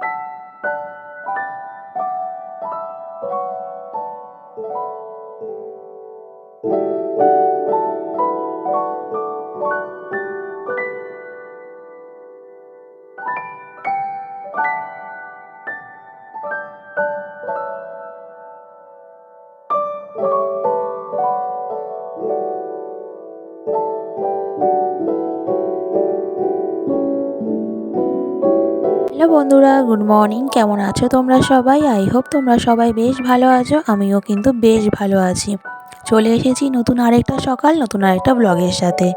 you. Hello বন্ধুরা, good morning. কেমন আছো তোমরা সবাই? আই হোপ তোমরা সবাই বেশ ভালো আছো, আমিও কিন্তু বেশ ভালো আছি। চলে এসেছি নতুন আরেকটা সকাল, নতুন আরেকটা ব্লগের সাথে।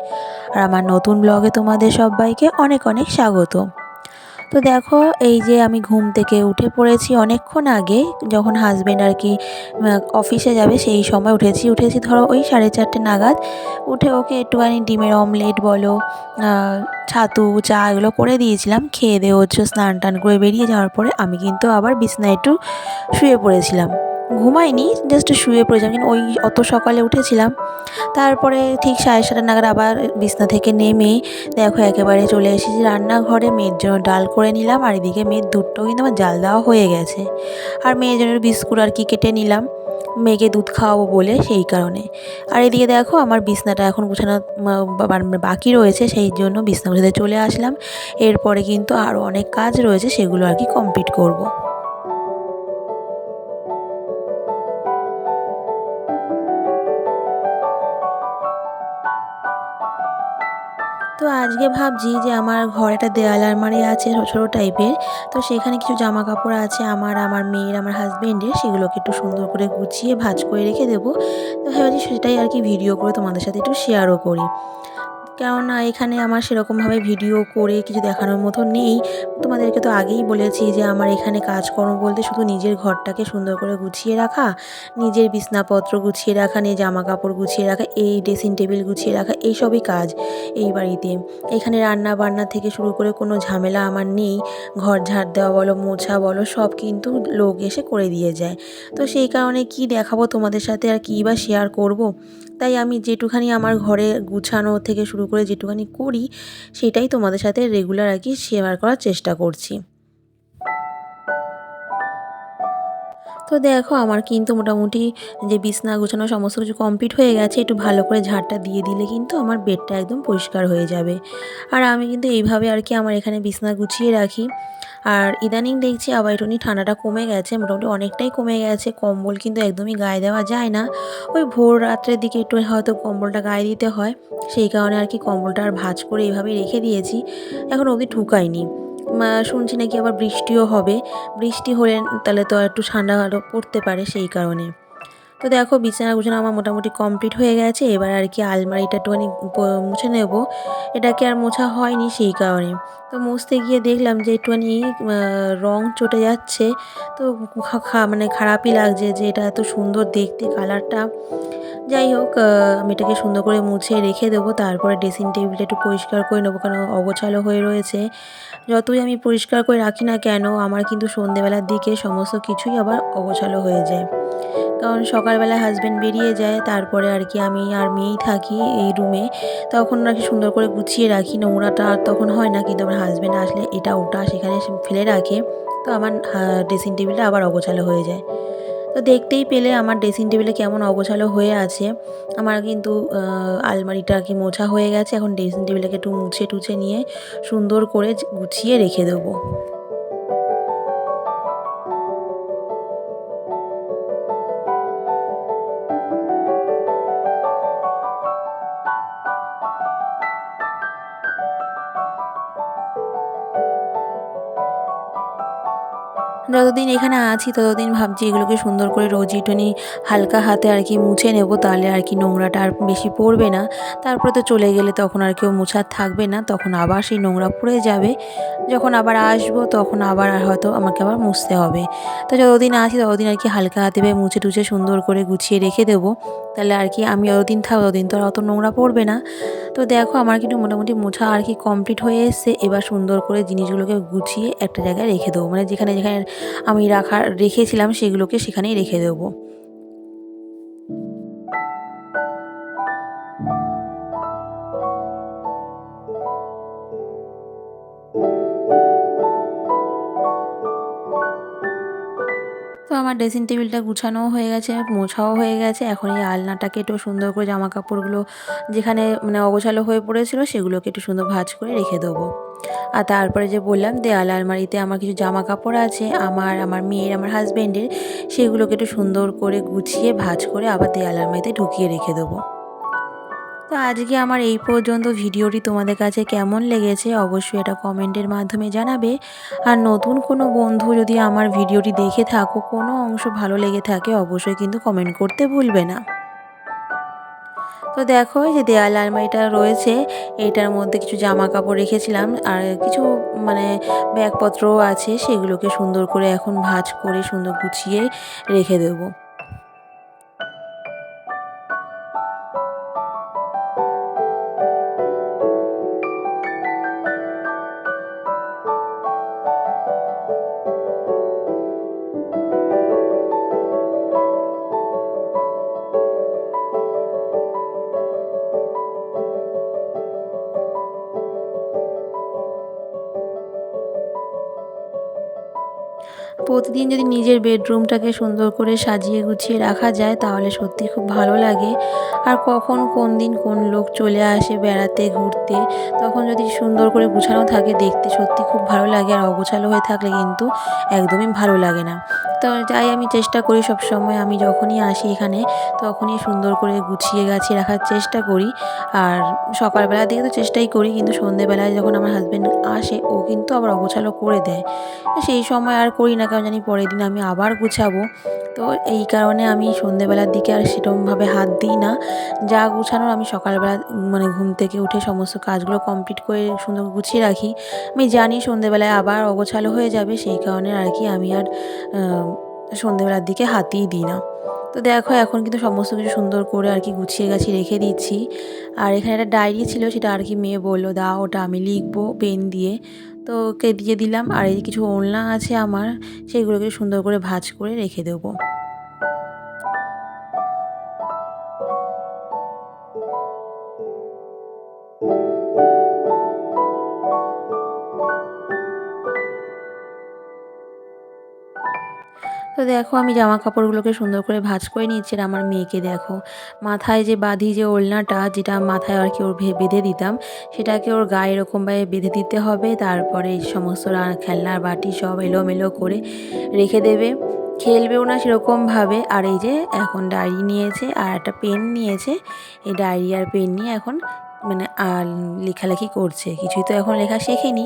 আর আমার নতুন ব্লগে তোমাদের সবাইকে অনেক অনেক স্বাগত। তো দেখো, এই যে আমি ঘুম থেকে উঠে পড়েছি অনেকক্ষণ আগে, যখন হাজব্যান্ড আর কি অফিসে যাবে, সেই সময় উঠেছি। উঠেছি ধরো ওই সাড়ে চারটে নাগাদ। উঠে ওকে একটুখানি ডিমের অমলেট বলো ছাতু, চা এগুলো করে দিয়েছিলাম। খেয়ে দিয়ে হচ্ছে স্নান টান করে বেরিয়ে যাওয়ার পরে আমি কিন্তু আবার বিছনায় একটু শুয়ে পড়েছিলাম। ঘুমাইনি জাস্ট শুয়ে পড়েছিলাম, কিন্তু ওই অত সকালে উঠেছিলাম। তারপরে ঠিক সাড়ে সাতটা নাগাদ আবার বিছনা থেকে নেমে দেখো একেবারে চলে এসেছি রান্নাঘরে। মেয়ের জন্য ডাল করে নিলাম, আর এদিকে মেয়ের দুধটাও কিন্তু আমার জাল দেওয়া হয়ে গেছে। আর মেয়ের জন্য বিস্কুট আর কি কেটে নিলাম, মেয়েকে দুধ খাওয়াবো বলে সেই কারণে। আর এদিকে দেখো আমার বিছনাটা এখন গুছানো বাকি রয়েছে, সেই জন্য বিছনা গুছাতে চলে আসলাম। এরপরে কিন্তু আরও অনেক কাজ রয়েছে, সেগুলো আর কি কমপ্লিট করব। তো আজকে ভাবছি যে আমার ঘরে একটা দেয়াল আলমারি আছে ছোটো টাইপের। তো সেখানে কিছু জামা কাপড় আছে আমার আমার মেয়ের, আমার হাজব্যান্ডের সেগুলোকে একটু সুন্দর করে গুছিয়ে ভাজ করে রেখে দেবো। তো ভাবছি সেটাই আর কি ভিডিও করে তোমাদের সাথে একটু শেয়ারও করি। কেননা এখানে আমার সেরকমভাবে ভিডিও করে কিছু দেখানোর মতো নেই। তোমাদেরকে তো আগেই বলেছি যে আমার এখানে কাজকর্ম বলতে শুধু নিজের ঘরটাকে সুন্দর করে গুছিয়ে রাখা, নিজের বিছনাপত্র গুছিয়ে রাখা নিয়ে জামা কাপড় গুছিয়ে রাখা, এই ড্রেসিং টেবিল গুছিয়ে রাখা, এইসবই কাজ এই বাড়িতে। এখানে রান্না বান্না থেকে শুরু করে কোনো ঝামেলা আমার নেই। ঘর ঝাড় দেওয়া বলো, মোছা বলো, সব কিন্তু লোক এসে করে দিয়ে যায়। তো সেই কারণে কি দেখাবো তোমাদের সাথে আর কী বা শেয়ার করব? তাই আমি যেটুখানি আমার ঘরে গুছানো থেকে শুরু করে যেটুখানি করি, সেটাই তোমাদের সাথে রেগুলার আর কি শেয়ার করার চেষ্টা করছি। তো দেখো, আমার কিন্তু মোটামুটি যে বিছনা গোছানো সমস্ত কিছু কমপ্লিট হয়ে গেছে, একটু ভালো করে ঝাড়টা দিয়ে দিলে কিন্তু আমার বেডটা একদম পরিষ্কার হয়ে যাবে। আর আমি কিন্তু এইভাবে আর কি আমার এখানে বিছনা গুছিয়ে রাখি। আর ইদানিং দেখছি আবার একটুখানি ঠান্ডাটা কমে গেছে, মোটামুটি অনেকটাই কমে গেছে, কম্বল কিন্তু একদমই গায়ে দেওয়া যায় না। ওই ভোর রাত্রের দিকে একটু হয়তো কম্বলটা গায়ে দিতে হয়, সেই কারণে আর কি কম্বলটা আর ভাজ করে এইভাবেই রেখে দিয়েছি, এখন অবধি ঠুকাইনি শুনছি নাকি আবার বৃষ্টিও হবে। বৃষ্টি হলে তাহলে তো একটু ঠান্ডা আরও পড়তে পারে সেই কারণে। তো দেখো বিছানা গুছানো আমার মোটামুটি কমপ্লিট হয়ে গেছে। এবার আর কি আলমারিটা একটুখানি মুছে নেব। এটাকে আর মোছা হয়নি সেই কারণে। তো মুছতে গিয়ে দেখলাম যে একটুখানি রং চটে যাচ্ছে। তো মানে খারাপই লাগছে যে এটা এত সুন্দর দেখতে কালারটা। যাই হোক আমি এটাকে সুন্দর করে মুছে রেখে দেবো। তারপরে ড্রেসিং টেবিলটা একটু পরিষ্কার করে নেব, কারণ অগোছালো হয়ে রয়েছে। যতই আমি পরিষ্কার করে রাখি না কেন, আমার কিন্তু সন্ধেবেলার দিকে সমস্ত কিছুই আবার অগোছালো হয়ে যায়। কারণ সকালবেলা হাজব্যান্ড বেরিয়ে যায়, তারপরে আর কি আমি আর মেয়েই থাকি এই রুমে তখন আর কি সুন্দর করে গুছিয়ে রাখি, নোংরাটা আর তখন হয় না, কিন্তু আমার হাজব্যান্ড আসলে এটা ওটা সেখানে ফেলে রাখে। তো আমার ড্রেসিং টেবিলটা আবার অগোছালো হয়ে যায়। তো দেখতেই পেলে আমার ড্রেসিং টেবিলে কেমন অগোছালো হয়ে আছে। আমার কিন্তু আলমারিটা কি মোছা হয়ে গেছে। এখন ড্রেসিং টেবিলকে একটু মুছে টুছে নিয়ে সুন্দর করে গুছিয়ে রেখে দেবো। যতদিন এখানে আছি, ততদিন ভাবছি এগুলোকে সুন্দর করে রোজই টনি হালকা হাতে আর কি মুছে নেব, তাহলে আর কি নোংরাটা আর বেশি পড়বে না। তারপরে তো চলে গেলে তখন আর কেউ মুছার থাকবে না, তখন আবার সেই নোংরা পড়ে যাবে। যখন আবার আসব, তখন আবার হয়তো আমাকে আবার মুছতে হবে। তো যতদিন আছি, ততদিন আর কি হালকা হাতে মুছে টুছে সুন্দর করে গুছিয়ে রেখে দেবো। তাহলে আর কি আমি যতদিন থাকব, ততদিন তো আর অত নোংরা পড়বে না। তো দেখো, আমার কিন্তু মোটামুটি মোছা আর কি কমপ্লিট হয়ে এসছে। এবার সুন্দর করে জিনিসগুলোকে গুছিয়ে একটা জায়গায় রেখে দেবো। মানে যেখানে যেখানে আমি রাখার রেখেছিলাম, সেগুলোকে সেখানেই রেখে দেবো। আমার ড্রেসিং টেবিলটা গুছানোও হয়ে গেছে, মোছাও হয়ে গেছে। এখন এই আলনাটাকে একটু সুন্দর করে জামা কাপড়গুলো যেখানে মানে অগোছালো হয়ে পড়েছিল সেগুলোকে একটু সুন্দর ভাজ করে রেখে দেবো। আর তারপরে যে বললাম, দেয়াল আলমারিতে আমার কিছু জামা কাপড় আছে, আমার আমার মেয়ের, আমার হাজব্যান্ডের সেগুলোকে একটু সুন্দর করে গুছিয়ে ভাজ করে আবার দেয়াল আলমারিতে ঢুকিয়ে রেখে দেবো। তো আজকে আমার এই পর্যন্ত ভিডিওটি তোমাদের কাছে কেমন লেগেছে অবশ্যই এটা কমেন্টের মাধ্যমে জানাবে। আর নতুন কোনো বন্ধু যদি আমার ভিডিওটি দেখে থাকো, কোনো অংশ ভালো লেগে থাকে অবশ্যই কিন্তু কমেন্ট করতে ভুলবে না। তো দেখো যে দেয়াল আলমারিটা রয়েছে, এটার মধ্যে কিছু জামা কাপড় রেখেছিলাম আর কিছু মানে ব্যাগপত্রও আছে, সেগুলোকে সুন্দর করে এখন ভাজ করে সুন্দর গুছিয়ে রেখে দেবো। প্রতিদিন যদি নিজের বেডরুমটাকে সুন্দর করে সাজিয়ে গুছিয়ে রাখা যায়, তাহলে সত্যি খুব ভালো লাগে। আর কখন কোন দিন কোন লোক চলে আসে বেড়াতে, ঘুরতে, তখন যদি সুন্দর করে গুছানো থাকে, দেখতে সত্যি খুব ভালো লাগে। আর অগোছালো হয়ে থাকলে কিন্তু একদমই ভালো লাগে না। তো যাই, আমি চেষ্টা করি সব সময় আমি যখনই আসি এখানে, তখনই সুন্দর করে গুছিয়ে গাছিয়ে রাখার চেষ্টা করি। আর সকালবেলার দিকে তো চেষ্টাই করি, কিন্তু সন্ধেবেলায় যখন আমার হাজব্যান্ড আসে, ও কিন্তু আবার অগোছালো করে দেয়। সেই সময় আর করি না কারণ জানি পরের দিন আমি আবার গুছাবো। তো এই কারণে আমি সন্ধেবেলার দিকে আর সেরকমভাবে হাত দিই না। যা গুছানোর আমি সকালবেলা মানে ঘুম থেকে উঠে সমস্ত কাজগুলো কমপ্লিট করে সুন্দর গুছিয়ে রাখি। আমি জানি সন্ধেবেলায় আবার অগোছালো হয়ে যাবে, সেই কারণে আর কি আমি আর সন্ধেবেলার দিকে হাতেই দিই না। তো দেখো এখন কিন্তু সমস্ত কিছু সুন্দর করে আর কি গুছিয়ে গাছি রেখে দিচ্ছি। আর এখানে একটা ডায়েরি ছিল, সেটা আর কি মেয়ে বলল দা ওটা আমি লিখব পেন দিয়ে। তো ওকে দিয়ে দিলাম, আর এই কিছু ওড়না আছে আমার, সেগুলোকে সুন্দর করে ভাজ করে রেখে দেবো। তো দেখো, আমি জামা কাপড়গুলোকে সুন্দর করে ভাজ করে নিচ্ছি আর আমার মেয়েকে দেখো। মাথায় যে বাঁধি যে ওলনাটা যেটা মাথায় আর কি ওর বেঁধে দিতাম, সেটাকে ওর গায়ে এরকমভাবে বেঁধে দিতে হবে। তারপরে সমস্ত খেলনার বাটি সব এলোমেলো করে রেখে দেবে। খেলবেও না সেরকমভাবে। আর এই যে এখন ডায়েরি নিয়েছে আর একটা পেন নিয়েছে। এই ডায়েরি আর পেন নিয়ে এখন মানে লেখালেখি করছে। কিছুই তো এখন লেখা শেখেনি।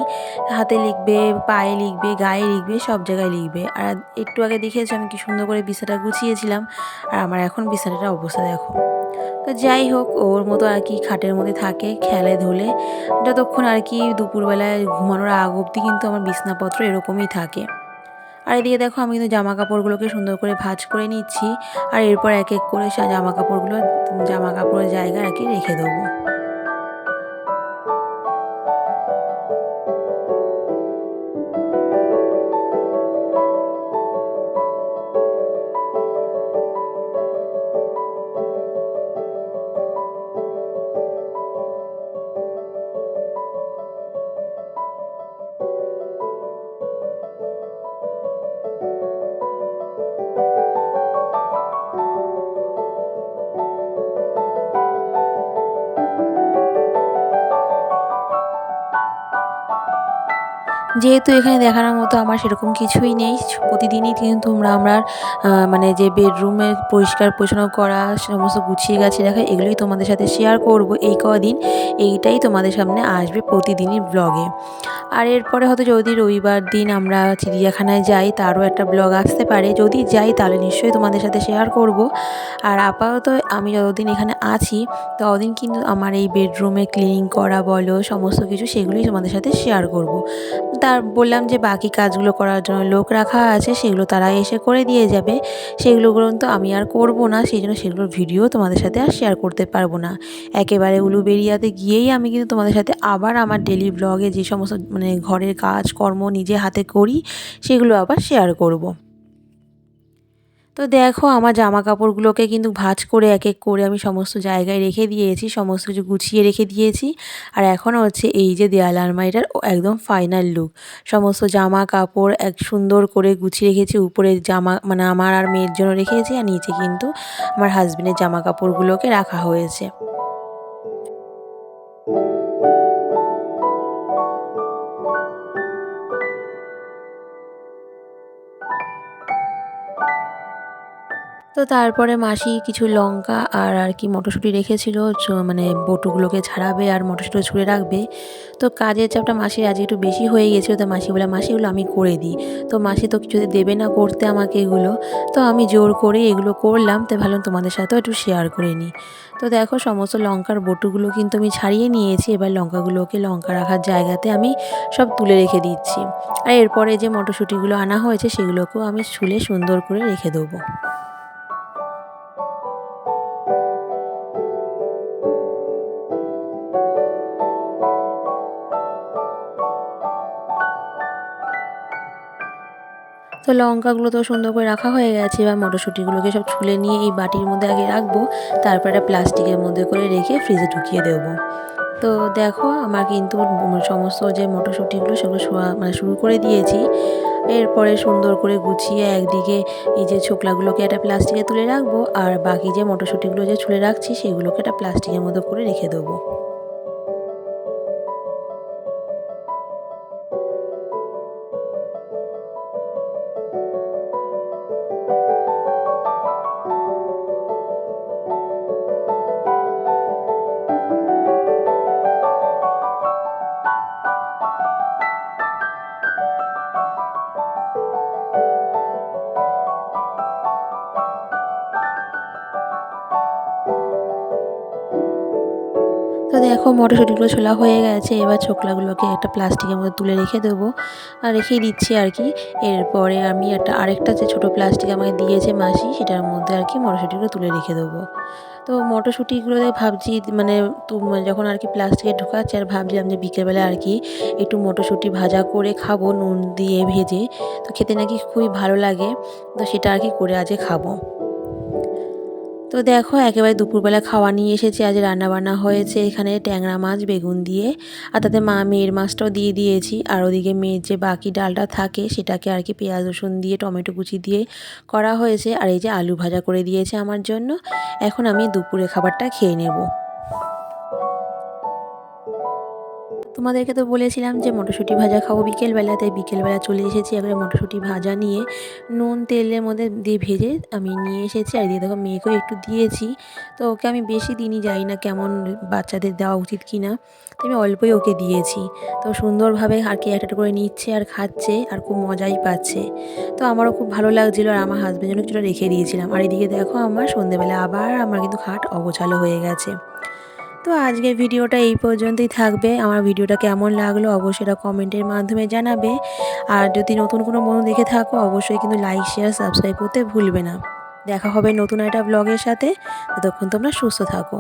হাতে লিখবে, পায়ে লিখবে, গায়ে লিখবে, সব জায়গায় লিখবে। আর একটু আগে দেখেছ আমি কি সুন্দর করে বিছাটা গুছিয়েছিলাম। আর আমার এখন বিছানাটার অবস্থা দেখো। তো যাই হোক, ওর মতো আর কি খাটের মধ্যে থাকে, খেলে ধুলে। যতক্ষণ আর কি দুপুরবেলায় ঘুমানোর আগ অবধি কিন্তু আমার বিছনাপত্র এরকমই থাকে। আর এদিকে দেখো, আমি কিন্তু জামা কাপড়গুলোকে সুন্দর করে ভাজ করে নিচ্ছি। আর এরপর এক এক করে সে জামা কাপড়গুলো জামা কাপড়ের জায়গায় আর কি রেখে দেবো। যেহেতু এখানে দেখানোর মতো আমার সেরকম কিছুই নেই প্রতিদিনই কিন্তু তোমরা আমরা মানে যে বেডরুমে পরিষ্কার পরিচ্ছন্ন করা সমস্ত গুছিয়ে গাছে রাখা, এগুলোই তোমাদের সাথে শেয়ার করব এই কদিন। এইটাই তোমাদের সামনে আসবে প্রতিদিনই ব্লগে আর এরপরে হয়তো যদি রবিবার দিন আমরা চিড়িয়াখানায় যাই, তারও একটা ব্লগ আসতে পারে। যদি যাই, তাহলে নিশ্চয়ই তোমাদের সাথে শেয়ার করব। আর আপাতত আমি যতদিন এখানে আছি, ততদিন কিন্তু আমার এই বেডরুমে ক্লিনিং করা, বলো, সমস্ত কিছু, সেগুলোই তোমাদের সাথে শেয়ার করব। তার, বললাম যে বাকি কাজগুলো করার জন্য লোক রাখা আছে, সেগুলো তারা এসে করে দিয়ে যাবে। সেগুলো তো আমি আর করব না, সেই জন্য সেগুলোর ভিডিও তোমাদের সাথে আর শেয়ার করতে পারব না। একেবারে উলুবেরিয়াতে গিয়েই আমি কিন্তু তোমাদের সাথে আবার আমার ডেলি ব্লগে যে সমস্ত মানে ঘরের কাজ, কর্ম নিজে হাতে করি, সেগুলো আবার শেয়ার করব। তো দেখো, আমার জামা কাপড়গুলোকে কিন্তু ভাঁজ করে এক এক করে আমি সমস্ত জায়গায় রেখে দিয়েছি, সমস্ত কিছু গুছিয়ে রেখে দিয়েছি। আর এখন হচ্ছে এই যে দেয়াল আলমারিটার একদম ফাইনাল লুক সমস্ত জামা কাপড় এক সুন্দর করে গুছিয়ে রেখেছি, উপরে জামা মানে আমার আর মেয়ের জন্য রেখেছি, আর নিচে কিন্তু আমার হাজব্যান্ডের জামা কাপড়গুলোকে রাখা হয়েছে। তো তারপরে মাসি কিছু লঙ্কা আর আর কি মটরশুঁটি রেখেছিল মানে বটুগুলোকে ছাড়াবে আর মটরশুঁটি ছুঁড়ে রাখবে। তো কাজের চাপটা মাসির আজকে একটু বেশি হয়ে গেছিল, তো মাসি বলে মাসিগুলো আমি করে দিই। তো মাসি তো কিছু দেবে না করতে আমাকে এগুলো। তো আমি জোর করে এগুলো করলাম তাই ভালো তোমাদের সাথেও একটু শেয়ার করে নিই। তো দেখো, সমস্ত লঙ্কার বটুগুলো কিন্তু আমি ছাড়িয়ে নিয়েছি, এবার লঙ্কাগুলোকে লঙ্কা রাখার জায়গাতে আমি সব তুলে রেখে দিচ্ছি। আর এরপরে যে মটরশুঁটিগুলো আনা হয়েছে, সেগুলোকেও আমি ছুলে সুন্দর করে রেখে দেবো। তো লঙ্কাগুলো তো সুন্দর করে রাখা হয়ে গেছে, এবার মটরশুঁটিগুলোকে সব ছুলে নিয়ে এই বাটির মধ্যে আগে রাখব, তারপরে প্লাস্টিকের মধ্যে করে রেখে ফ্রিজে ঢুকিয়ে দেবো। তো দেখো, আমার কিন্তু সমস্ত যে মটরশুঁটিগুলো সেগুলো শোয়া মানে শুরু করে দিয়েছি। এরপরে সুন্দর করে গুছিয়ে একদিকে এই যে ছোকলাগুলোকে একটা প্লাস্টিকে তুলে রাখব, আর বাকি যে মটরশুঁটিগুলো যে ছুলে রাখছি সেগুলোকে একটা প্লাস্টিকের মধ্যে করে রেখে দেবো। দেখো মটরশুঁটিগুলো ছোলা হয়ে গেছে, এবার ছোকলাগুলোকে একটা প্লাস্টিকের মধ্যে তুলে রেখে দেবো আর রেখেই দিচ্ছি আর কি। এরপরে আমি একটা, আরেকটা যে ছোটো প্লাস্টিক আমাকে দিয়েছে মাসি, সেটার মধ্যে আর কি মটরশুঁটিগুলো তুলে রেখে দেবো। তো মটরশুঁটিগুলোতে ভাবছি মানে তো যখন আর কি প্লাস্টিকে ঢুকাচ্ছি, আর ভাবছিলাম যে বিকেলবেলা আর কি একটু মটরশুঁটি ভাজা করে খাব, নুন দিয়ে ভেজে, তো খেতে নাকি খুবই ভালো লাগে, তো সেটা আর কি করে আজকে খাব। তো দেখো, একেবারে দুপুরবেলা খাওয়া নিয়ে এসেছি। আজ রান্না বান্না হয়েছে এখানে ট্যাংরা মাছ, বেগুন দিয়ে। আর তাতে মা মেয়ের মাছটাও দিয়ে দিয়েছি। আর ওদিকে মেয়ের যে বাকি ডালটা থাকে, সেটাকে আর কি পেঁয়াজ, রসুন দিয়ে, টমেটো কুচি দিয়ে করা হয়েছে। আর এই যে আলু ভাজা করে দিয়েছে আমার জন্য। এখন আমি দুপুরে খাবারটা খেয়ে নেব। তোমাদেরকে তো বলেছিলাম যে মটরশুঁটি ভাজা খাব বিকেলবেলা, তাই বিকেলবেলা চলে এসেছি একবারে মটরশুঁটি ভাজা নিয়ে। নুন তেলের মধ্যে দিয়ে ভেজে আমি নিয়ে এসেছি, আর দিয়ে দেখো মেয়েকেও একটু দিয়েছি। তো ওকে আমি বেশি দিনই যাই না কেমন বাচ্চাদের দেওয়া উচিত কি না তো আমি অল্পই ওকে দিয়েছি। তো সুন্দরভাবে আর কি একটা করে নিচ্ছে আর খাচ্ছে আর খুব মজাই পাচ্ছে। তো আমারও খুব ভালো লাগছিল আর আমার হাজব্যান্ড জন্য কিছুটা রেখে দিয়েছিলাম। আর এদিকে দেখো আমার সন্ধেবেলা আবার আমার কিন্তু খাট অগোছালো হয়ে গেছে। তো আজকের ভিডিওটা এই পর্যন্তই থাকবে। আমার ভিডিওটা কেমন লাগল অবশ্যই এটা কমেন্টের মাধ্যমে জানাবে। আর যদি নতুন কোনো বন্ধু দেখে থাকো, অবশ্যই কিন্তু লাইক শেয়ার সাবস্ক্রাইব করতে ভুলবে না। দেখা হবে নতুন একটা ব্লগের সাথে। ততক্ষণ তোমরা সুস্থ থাকো।